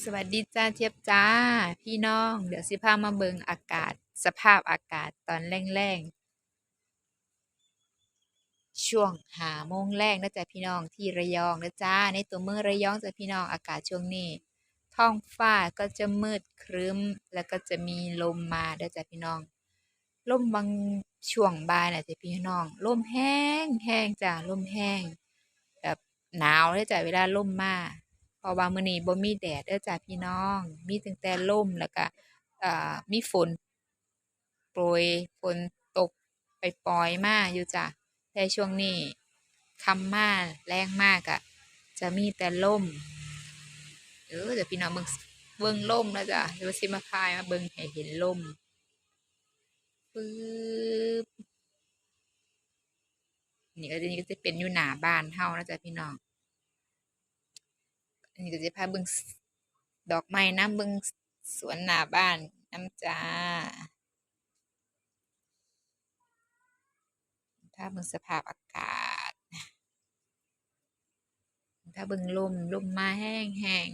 สวัสดีจ้าเทียบจ้า พี่น้อง เดี๋ยวสิพามาเบิงอากาศ สภาพอากาศตอนแรงๆช่วงหาโมงแรงนะจ๊ะพี่น้องที่ระยองนะจ้าในตัวเมืองระยองจ้ะพี่น้องอากาศช่วงนี้ ท้องฟ้าก็จะมืดครึ้ม แล้วก็จะมีลมมาด้จ้ะพี่น้องลมบางช่วงบ่ายน่ะจ้ะพี่น้องลมแห้งแห้งจ้ะลมแห้งแบบหนาวเลยจ้ะเวลาลมมา เพราะว่ามื้อนี้บ่มีแดดเด้อจ้ะพี่น้อง มีตั้งแต่ลมแล้วก็อ่ามีฝน โปรยฝนตกไปล่อยมาอยู่จ้ะแต่ช่วงนี้คำมาแลงมาก็จะมีแต่ลมเด้อจ้ะพี่น้องเบิ่งเบิ่งลมนะจ้ะเดี๋ยวสิมาพายมาเบิ่งให้เห็นลมปึ๊บนี่ก็จะนี่ก็จะเป็นอยู่หนาบ้านเฮานะจ๊ะพี่น้อง นนี้ก็จะพาเบิ่งดอกไม้น้ำเบิ่งสวนหน้าบ้านน้ำจ้าพาเบิ่งสภาพอากาศพาเบิ่งลมลมมาแรง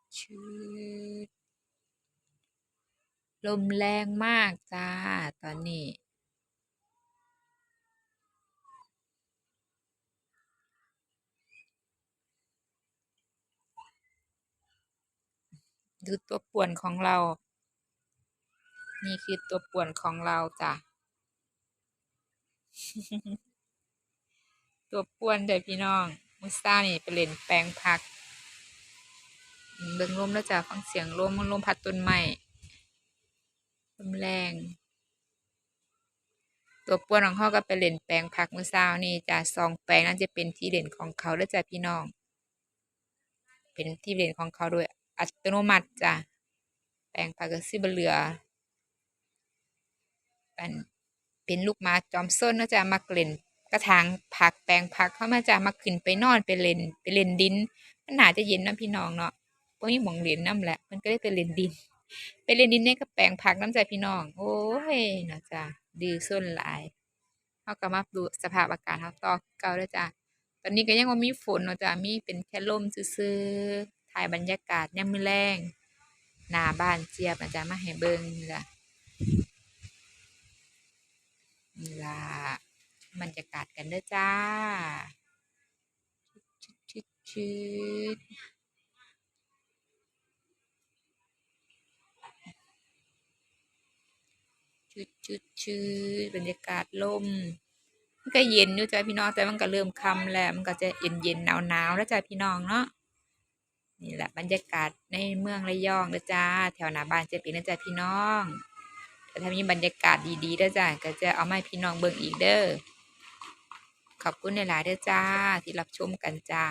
ๆชืดลมแรงมากจ้า ตอนนี้ ดูตัวป่วนของเรา นี่คือตัวป่วนของเราจ้ะ ตัวป่วนเด้อพี่น้องมื้อเช้านี่ไปเล่นแปลงผักเบิ่งลมเด้อจ้ะฟังเสียงลมลมพัดต้นไม้ลมแรง ตัวป่วนของเราก็ไปเล่นแปลงผักมื้อเช้านี้จ้ะสองแปลงนั้นจะเป็นที่เล่นของเขาเด้อจ้ะพี่น้อง เป็นที่เล่นของเขาโดย อัตโนมัติจ้ะแปลงผักก็สิบเหลืออั่นเป็นลูกมาจอมซนเนาะจ้ะมักเล่นกระถางผักแปลงผักเขามาจ้ะมักขึ้นไปนอนไปเล่นไปเล่นดินมันน่าจะเย็นนะพี่น้องเนาะบ่มีหม้องเล่นนำแหละเพิ่นก็เลยไปเล่นดิน ไปเล่นดินในกระแปลงผักน้ำใจพี่น้อง โอ๊ยเนะจ้ะดื้อซนหลายเราก็มาดูสภาพอากาศเราต่อคือเก่าเด้อจ้ะตอนนี้ก็ยังบ่ามีฝนเนาะจ้ะมีเป็นแค่ลมซื่อ ถ่ายบรรยากาศยามมื้อแลงหน้าบ้านเจี๊ยบน่ะจ้ะมาให้เบิ่งนี่ล่ะนี่ล่ะบรรยากาศกันเด้อจ้าชืดๆๆชืดๆๆบรรยากาศลมมันก็เย็นอยู่จ้ะพี่น้องแต่มันก็เริ่มค่ำแล้วมันก็จะเย็นๆหนาวๆแล้วจ้ะพี่น้องเนาะ นี่แหละบรรยากาศในเมืองระยองนะจ้าแถวหน้าบ้านเจ๊ปีนะจ้ะพี่น้องแต่ถ้ามีบรรยากาศดีๆนะจ้ะก็จะเอามาให้พี่น้องเบิ่งอีกเด้อขอบคุณในหลายเด้อจ้าที่รับชมกันจ้า